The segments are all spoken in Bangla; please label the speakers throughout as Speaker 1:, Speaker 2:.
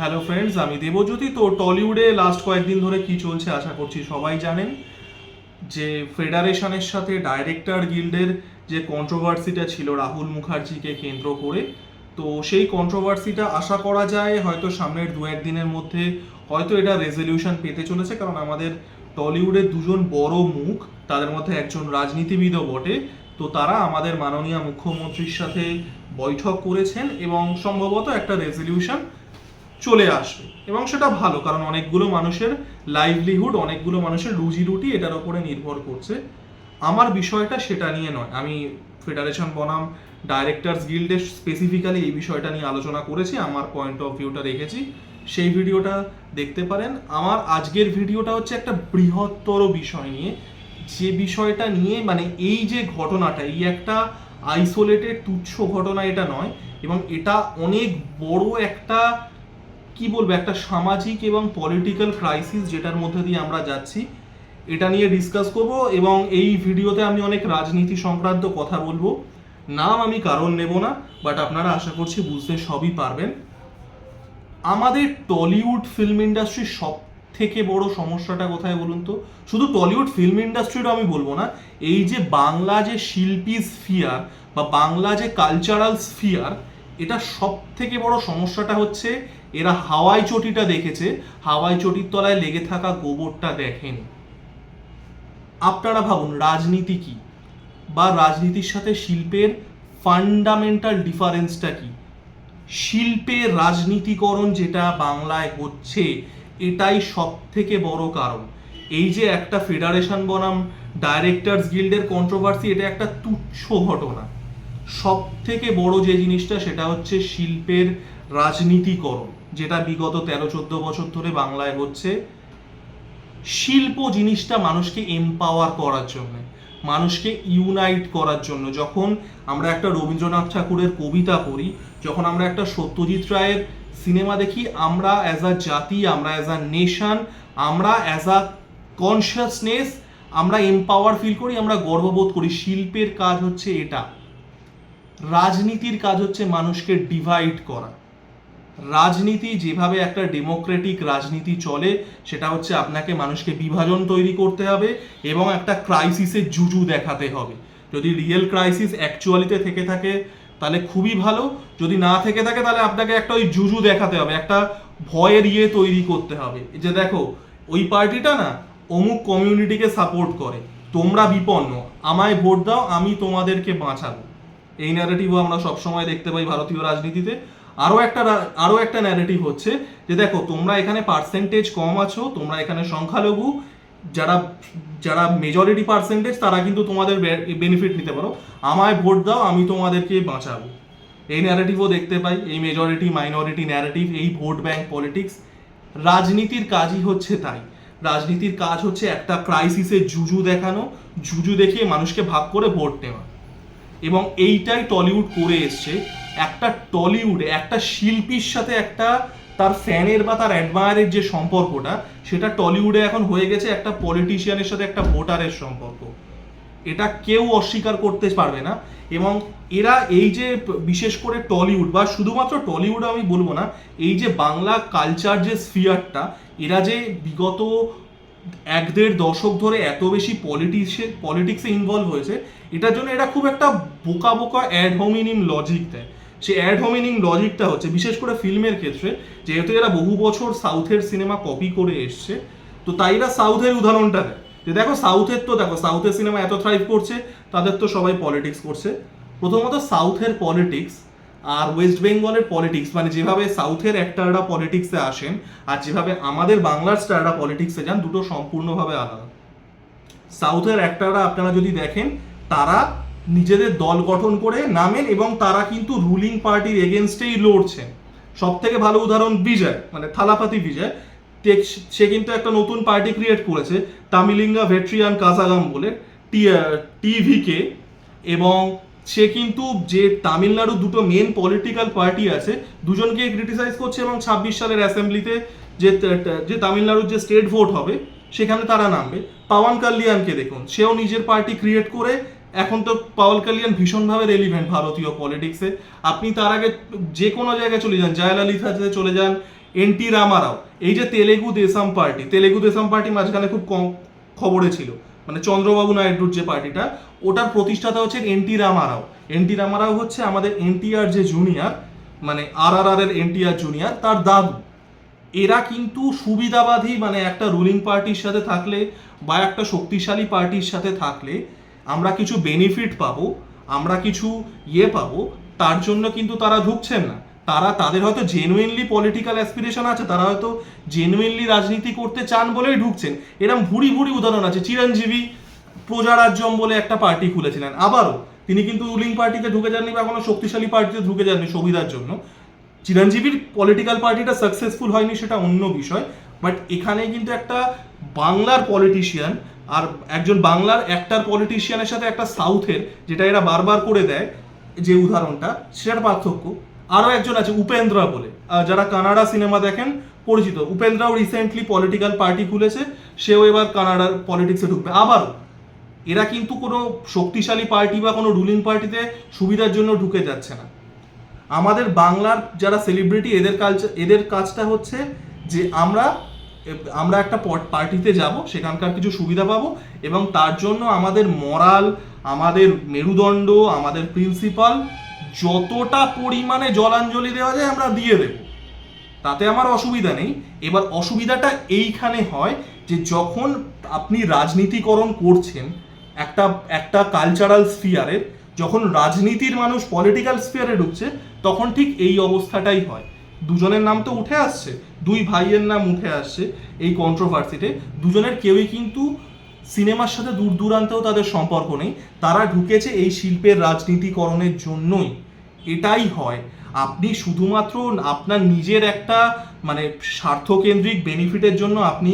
Speaker 1: হ্যালো ফ্রেন্ডস আমি দেবজ্যোতি। তো টলিউডে লাস্ট কয়েকদিন ধরে কি চলছে আশা করছি সবাই জানেন। যে ফেডারেশনের সাথে ডাইরেক্টর গিল্ডের যে কন্ট্রোভার্সিটা ছিল রাহুল মুখার্জিকে কেন্দ্র করে, তো সেই কন্ট্রোভার্সিটা আশা করা যায় হয়তো সামনের দু একদিনের মধ্যে হয়তো এটা রেজলিউশন পেতে চলেছে, কারণ আমাদের টলিউডের দুজন বড় মুখ, তাদের মধ্যে একজন রাজনীতিবিদও বটে। তো তারা আমাদের মাননীয় মুখ্যমন্ত্রীর সাথে বৈঠক করেছেন এবং সম্ভবত একটা রেজলিউশন চলে আসবে। এবং সেটা ভালো, কারণ অনেকগুলো মানুষের লাইভলিহুড অনেকগুলো মানুষের রুজি রুটি এটার উপরে নির্ভর করছে। আমার বিষয়টা সেটা নিয়ে নয়। আমি ফেডারেশন বনাম ডাইরেক্টরস গিল্ডে স্পেসিফিক্যালি এই বিষয়টা নিয়ে আলোচনা করেছি, আমার পয়েন্ট অফ ভিউটা রেখেছি সেই ভিডিওটা দেখতে পারেন। আমার আজকের ভিডিওটা হচ্ছে একটা বৃহত্তর বিষয় নিয়ে। যে বিষয়টা নিয়ে মানে এই যে ঘটনাটা, এই একটা আইসোলেটেড তুচ্ছ ঘটনা এটা নয়, এবং এটা অনেক বড় একটা কি বলব, একটা সামাজিক এবং পলিটিক্যাল ক্রাইসিস যেটার মধ্যে দিয়ে আমরা যাচ্ছি, এটা নিয়ে ডিসকাস করব এবং এই ভিডিওতে আমি অনেক রাজনীতি সংক্রান্ত কথা বলব। নাম আমি কারণ নেব না বাট আপনারা আশা করছি বুঝতে সবই পারবেন। আমাদের টলিউড ফিল্ম ইন্ডাস্ট্রির সব থেকে বড় সমস্যাটা কোথায় বলুন তো? শুধু টলিউড ফিল্ম ইন্ডাস্ট্রিরও আমি বলব না, এই যে বাংলা যে শিল্পী স্ফিয়ার বা বাংলা যে কালচারাল স্ফিয়ার এটা সব থেকে বড় সমস্যাটা হচ্ছে এরা হাওয়াই চটিটা দেখেছে। হাওয়াই চটির তলায় লেগে থাকা গোবরটা দেখেনি। আপনারা ভাবুন, রাজনীতি কি? বা রাজনীতির সাথে শিল্পের ফান্ডামেন্টাল ডিফারেন্সটা কি? শিল্পের রাজনীতিকরণ যেটা বাংলায় হচ্ছে, এটাই সব থেকে বড় কারণ। এই যে একটা ফেডারেশন বনাম ডাইরেক্টরস গিল্ডের কন্ট্রোভার্সি এটা একটা তুচ্ছ ঘটনা। সব থেকে বড় যে জিনিসটা, সেটা হচ্ছে শিল্পের রাজনীতিকরণ। যেটা বিগত তেরো চোদ্দ বছর ধরে বাংলায় হচ্ছে, শিল্প জিনিসটা মানুষকে এম্পাওয়ার করার জন্য, মানুষকে ইউনাইট করার জন্য। যখন আমরা একটা রবীন্দ্রনাথ ঠাকুরের কবিতা পড়ি, যখন আমরা একটা সত্যজিৎ রায়ের সিনেমা দেখি, আমরা অ্যাজ আ জাতি, আমরা অ্যাজ আ নেশন আমরা অ্যাজ আ কনসিয়াসনেস আমরা এম্পাওয়ার ফিল করি, আমরা গর্ববোধ করি। শিল্পের কাজ হচ্ছে এটা। রাজনীতির কাজ হচ্ছে মানুষকে ডিভাইড করা। রাজনীতি যেভাবে একটা ডেমোক্রেটিক রাজনীতি চলে, সেটা হচ্ছে আপনাকে মানুষকে বিভাজন তৈরি করতে হবে এবং একটা ক্রাইসিসের জুজু দেখাতে হবে। যদি রিয়েল ক্রাইসিস অ্যাকচুয়ালিতে থেকে থাকে, তাহলে খুবই ভালো। যদি না থেকে থাকে, তাহলে আপনাকে একটা ওই জুজু দেখাতে হবে, একটা ভয়ের ইয়ে তৈরি করতে হবে। যে দেখো, ওই পার্টিটা না অমুক কমিউনিটিকে সাপোর্ট করে, তোমরা বিপন্ন, আমায় ভোট দাও, আমি তোমাদেরকে বাঁচাবো। এই ন্যারেটিভও আমরা সবসময় দেখতে পাই ভারতীয় রাজনীতিতে। আরও একটা আরও একটা ন্যারেটিভ হচ্ছে যে দেখো, তোমরা এখানে পার্সেন্টেজ কম আছো, তোমরা এখানে সংখ্যালঘু, যারা যারা মেজরিটি পার্সেন্টেজ তারা কিন্তু তোমাদের বেনিফিট নিতে পারো। আমায় ভোট দাও, আমি তোমাদেরকে বাঁচাবো। এই ন্যারেটিভও দেখতে পাই, এই মেজরিটি মাইনরিটি ন্যারেটিভ এই ভোট ব্যাংক পলিটিক্স রাজনীতির কাজই হচ্ছে তাই। রাজনীতির কাজ হচ্ছে একটা ক্রাইসিসের জুজু দেখানো, জুজু দেখিয়ে মানুষকে ভাগ করে ভোট নেওয়া এবং এইটাই টলিউড করে এসছে একটা টলিউডে, একটা শিল্পীর সাথে একটা তার ফ্যানের বা তার অ্যাডমায়ারের যে সম্পর্কটা, সেটা টলিউডে এখন হয়ে গেছে একটা পলিটিশিয়ানের সাথে একটা ভোটারের সম্পর্ক। এটা কেউ অস্বীকার করতে পারবে না এবং এরা এই যে বিশেষ করে টলিউড বা শুধুমাত্র টলিউড আমি বলব না, এই যে বাংলা কালচার যে স্ফিয়ারটা এরা যে বিগত এক দেড় দশক ধরে এত বেশি পলিটিক্সে পলিটিক্সে ইনভলভ হয়েছে, এটার জন্য এটা খুব একটা বোকা বোকা অ্যাড হোমিনিং লজিক দেয়। সে অ্যাড হোমিনিং লজিকটা হচ্ছে, বিশেষ করে ফিল্মের ক্ষেত্রে, যেহেতু এরা বহু বছর সাউথের সিনেমা কপি করে এসছে, তো তাই এরা সাউথের উদাহরণটা দেয়। যে দেখো সাউথের তো দেখো, সাউথের সিনেমা এত থ্রাইভ করছে, তাদের তো সবাই পলিটিক্স করছে। প্রথমত সাউথের পলিটিক্স আর ওয়েস্ট বেঙ্গলের পলিটিক্স মানে যেভাবে সাউথের অ্যাক্টাররা পলিটিক্সে আসেন, আর যেভাবে আমাদের বাংলার স্টাররা পলিটিক্সে যান, দুটো সম্পূর্ণভাবে আলাদা। সাউথের অ্যাক্টাররা আপনারা যদি দেখেন, তারা নিজেদের দল গঠন করে নামেন এবং তারা কিন্তু রুলিং পার্টির এগেনস্টেই লড়ছেন সব থেকে ভালো উদাহরণ বিজয় মানে থালাপাতি বিজয়। সে কিন্তু একটা নতুন পার্টি ক্রিয়েট করেছে, তামিলিঙ্গা ভেট্রিয়ান কাজাগাম বলে টিভিকে। এবং সে কিন্তু যে তামিলনাড়ুর দুটো মেন পলিটিক্যাল পার্টি আছে, দুজনকে ক্রিটিসাইজ করছে এবং ছাব্বিশ সালের অ্যাসেম্বলিতে যে যে তামিলনাড়ুর যে স্টেট ভোট হবে, সেখানে তারা নামবে। পাওয়ান কাল্যাণকে দেখুন, সেও নিজের পার্টি ক্রিয়েট করে এখন তো পাওয়াল কালিয়ান ভীষণভাবে রেলিভেন্ট ভারতীয় পলিটিক্সে আপনি তার আগে যে কোনো জায়গায় চলে যান জয়ললিতাতে চলে যান, এন টি রামারাও, এই যে তেলেগু দেশম পার্টি, তেলেগু দেশম পার্টি মাঝখানে খুব কম খবরে ছিল মানে চন্দ্রবাবু নাইডুর যে পার্টিটা, ওটার প্রতিষ্ঠাতা হচ্ছেন N T Rama Rao. N T Rama Rao হচ্ছে আমাদের এনটিআর যে জুনিয়র মানে আর আর আর এর এনটিআর জুনিয়র তার দাদু। এরা কিন্তু সুবিধাবাদী মানে একটা রুলিং পার্টির সাথে থাকলে বা একটা শক্তিশালী পার্টির সাথে থাকলে আমরা কিছু বেনিফিট পাবো, আমরা কিছু ইয়ে পাবো, তার জন্য কিন্তু তারা ঢুকছেন না। তারা, তাদের হয়তো জেনুইনলি পলিটিক্যাল অ্যাসপিরেশন আছে, তারা হয়তো জেনুইনলি রাজনীতি করতে চান বলেই ঢুকছেন। এরকম ভুরি ভুরি উদাহরণ আছে, চিরঞ্জীবী প্রজারাজ্যম বলে একটা পার্টি খুলেছিলেন। আবারও, তিনি কিন্তু রুলিং পার্টিতে ঢুকে যাননি বা কোনো শক্তিশালী পার্টিতে ঢুকে যাননি সুবিধার জন্য। চিরঞ্জীবীর পলিটিক্যাল পার্টিটা সাকসেসফুল হয়নি, সেটা অন্য বিষয়। বাট এখানে কিন্তু একটা বাংলার পলিটিশিয়ান আর একজন বাংলার একটার পলিটিশিয়ানের সাথে একটা সাউথের যেটা এরা বারবার করে দেয়, যে উদাহরণটা, সেটার পার্থক্য। আরও একজন আছে, উপেন্দ্রা বলে। যারা কানাডা সিনেমা দেখেন, পরিচিত। উপেন্দ্রাও রিসেন্টলি পলিটিক্যাল পার্টি খুলেছে, সেও এবার কানাডার পলিটিক্সে ঢুকবে। আবার, এরা কিন্তু কোনো শক্তিশালী পার্টি বা কোনো রুলিং পার্টিতে সুবিধার জন্য ঢুকে যাচ্ছে না। আমাদের বাংলার যারা সেলিব্রিটি এদের কালচার এদের কাজটা হচ্ছে যে আমরা আমরা একটা পার্টিতে যাব, সেখানকার কিছু সুবিধা পাবো এবং তার জন্য আমাদের মরাল, আমাদের মেরুদণ্ড, আমাদের প্রিন্সিপাল যতটা পরিমাণে জলাঞ্জলি দেওয়া যায় আমরা দিয়ে দেব। তাতে আমার অসুবিধা নেই। এবার অসুবিধাটা এইখানে হয় যে যখন আপনি রাজনীতিকরণ করছেন একটা একটা কালচারাল স্ফিয়ারের যখন রাজনীতির মানুষ পলিটিক্যাল স্ফিয়ারে ঢুকছে, তখন ঠিক এই অবস্থাটাই হয়। দুজনের নাম তো উঠে আসছে, দুই ভাইয়ের নাম উঠে আসছে এই কন্ট্রোভার্সিতে দুজনের কেউই কিন্তু সিনেমার সাথে দূর দূরান্তেও তাদের সম্পর্ক নেই, তারা ঢুকেছে এই শিল্পের রাজনীতিকরণের জন্যই। এটাই হয়। আপনি শুধুমাত্র আপনার নিজের একটা মানে স্বার্থকেন্দ্রিক বেনিফিটের জন্য আপনি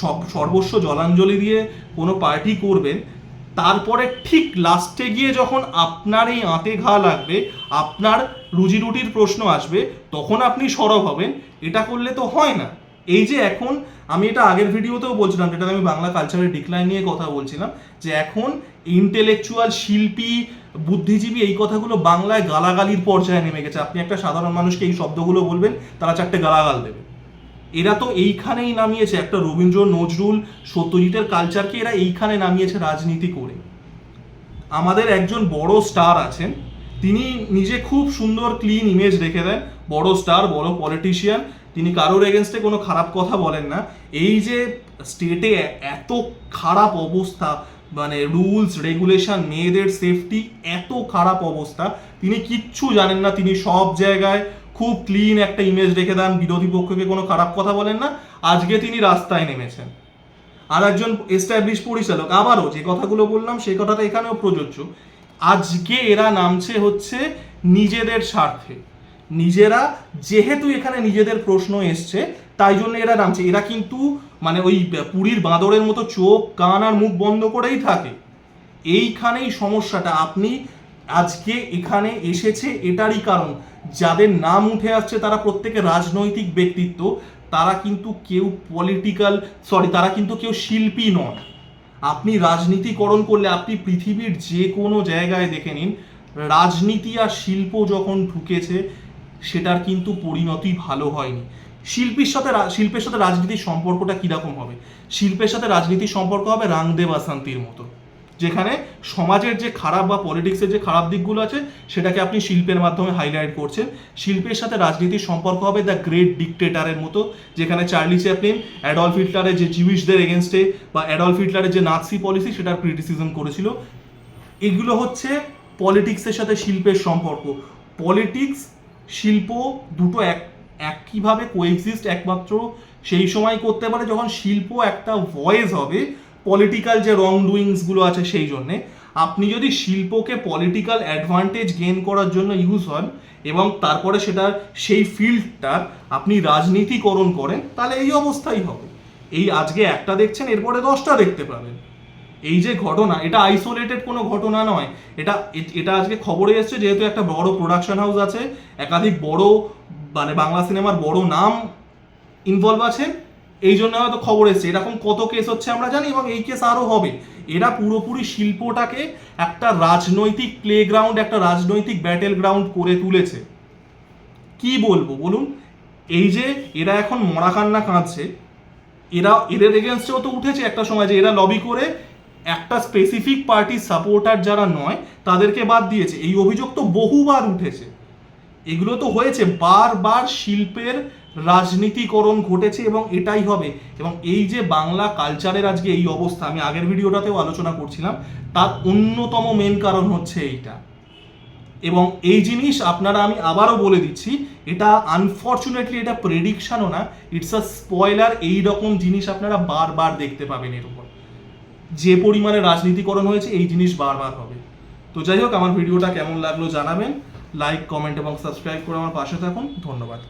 Speaker 1: সব, সর্বস্ব জলাঞ্জলি দিয়ে কোনো পার্টি করবেন তারপরে ঠিক লাস্টে গিয়ে যখন আপনার এই আঁতে ঘা লাগবে, আপনার রুজি রুটির প্রশ্ন আসবে, তখন আপনি সরব হবেন। এটা করলে তো হয় না। এই যে এখন আমি এটা আগের ভিডিওতেও বলছিলাম যেটা আমি বাংলা কালচারের ডিক্লাইন নিয়ে কথা বলছিলাম, যে এখন ইন্টেলেকচুয়াল শিল্পী, বুদ্ধিজীবী এই কথাগুলো বাংলায় গালাগালির পর্যায়ে নেমে গেছে। আপনি একটা সাধারণ মানুষকে এই শব্দগুলো বলবেন, তারা চারটে গালাগাল দেবে। এরা তো এইখানেই নামিয়েছে। একটা রবীন্দ্র নজরুল সত্যজিতের কালচারকে এরা এইখানে নামিয়েছে রাজনীতি করে। আমাদের একজন বড় স্টার আছেন। তিনি নিজে খুব সুন্দর ক্লিন ইমেজ রেখে দেন। বড় স্টার বড় পলিটিশিয়ান তিনি কারোর এগেনস্টে কোনো খারাপ কথা বলেন না। এই যে স্টেটে এত খারাপ অবস্থা মানে রুলস রেগুলেশন মেয়েদের সেফটি এত খারাপ অবস্থা, তিনি কিচ্ছু জানেন না। তিনি সব জায়গায় খুব ক্লিন একটা ইমেজ রেখে দেন, বিরোধী পক্ষকে কোনো খারাপ কথা বলেন না। আজকে তিনি রাস্তায় নেমেছেন। আর একজন এস্টাবলিশ পরিচালক, আবারও যে কথাগুলো বললাম, সেই কথাটা এখানেও প্রযোজ্য। আজকে এরা নামছে হচ্ছে নিজেদের স্বার্থে। নিজেরা, যেহেতু এখানে নিজেদের প্রশ্ন এসছে, তাই জন্য এরা নামছে। এরা কিন্তু মানে ওই পুরীর বাঁদরের মতো চোখ, কান আর মুখ বন্ধ করেই থাকে। এইখানেই সমস্যাটা। আপনি আজকে এখানে এসেছে এটারই কারণ। যাদের নাম উঠে আসছে তারা প্রত্যেকে রাজনৈতিক ব্যক্তিত্ব। তারা কিন্তু কেউ পলিটিক্যাল সরি তারা কিন্তু কেউ শিল্পী নন। আপনি রাজনীতিকরণ করলে আপনি পৃথিবীর যে কোনো জায়গায় দেখে নিন, রাজনীতি আর শিল্প যখন ঢুকেছে, সেটার কিন্তু পরিণতি ভালো হয়নি। শিল্পীর সাথে শিল্পের সাথে রাজনীতির সম্পর্কটা কীরকম হবে? শিল্পের সাথে রাজনীতির সম্পর্ক হবে রাংদে বাসান্তির মতো। যেখানে সমাজের যে খারাপ বা পলিটিক্সের যে খারাপ দিকগুলো আছে, সেটাকে আপনি শিল্পের মাধ্যমে হাইলাইট করছেন। শিল্পের সাথে রাজনীতির সম্পর্ক হবে দ্য গ্রেট ডিকটেটারের মতো, যেখানে চার্লি চ্যাপলিন অ্যাডলফ হিটলারের যে জিউইশদের এগেনস্টে বা অ্যাডলফ হিটলারের যে নাৎসি পলিসি সেটার ক্রিটিসিজম করেছিল। এগুলো হচ্ছে পলিটিক্সের সাথে শিল্পের সম্পর্ক। পলিটিক্স শিল্প দুটো এক, একইভাবে কোএক্সিস্ট একমাত্র, সেই সময় করতে পারে যখন শিল্প একটা ভয়েস হবে পলিটিক্যাল যে রং ডুইংসগুলো আছে সেই জন্যে, আপনি যদি শিল্পকে পলিটিক্যাল অ্যাডভান্টেজ গেন করার জন্য ইউজ হন এবং তারপরে সেটা সেই ফিল্ডটার আপনি রাজনীতিকরণ করেন, তাহলে এই অবস্থাই হবে। এই আজকে একটা দেখছেন, এরপরে দশটা দেখতে পাবেন। এই যে ঘটনা, এটা আইসোলেটেড কোনো ঘটনা নয়। এটা এটা আজকে খবরে এসছে, যেহেতু একটা বড় প্রোডাকশন হাউস আছে, একাধিক বড় মানে বাংলা সিনেমার বড় নাম ইনভলভ আছে। এই জন্য হয়তো খবর এসছে। এরকম কত কেস হচ্ছে আমরা জানি এবং এই কেস আরও হবে। এরা পুরোপুরি শিল্পটাকে একটা রাজনৈতিক প্লেগ্রাউন্ড একটা রাজনৈতিক ব্যাটেল গ্রাউন্ড করে তুলেছে। কি বলব বলুন? এই যে এরা এখন মরা কান্না কাঁদছে। এরা, এদের এগেনস্টেও তো উঠেছে একটা সময় যে এরা লবি করে একটা স্পেসিফিক পার্টির সাপোর্টার যারা নয়, তাদেরকে বাদ দিয়েছে। এই অভিযোগ তো বহুবার উঠেছে। এগুলো তো হয়েছে। বারবার শিল্পের রাজনীতিকরণ ঘটেছে এবং এটাই হবে। এবং এই যে বাংলা কালচারের আজকে এই অবস্থা, আমি আগের ভিডিওটাতেও আলোচনা করছিলাম, তার অন্যতম মেন কারণ হচ্ছে এইটা। এবং এই জিনিস আপনারা আমি আবারও বলে দিচ্ছি, এটা আনফর্চুনেটলি এটা প্রেডিকশানও না ইটস আ স্পয়লার এই রকম জিনিস আপনারা বারবার দেখতে পাবেন এর উপর। যে পরিমাণে রাজনীতিকরণ হয়েছে, এই জিনিস বারবার হবে। তো যাই হোক, আমার ভিডিওটা কেমন লাগল জানাবেন। লাইক কমেন্ট এবং সাবস্ক্রাইব করে আমার পাশে থাকুন। ধন্যবাদ।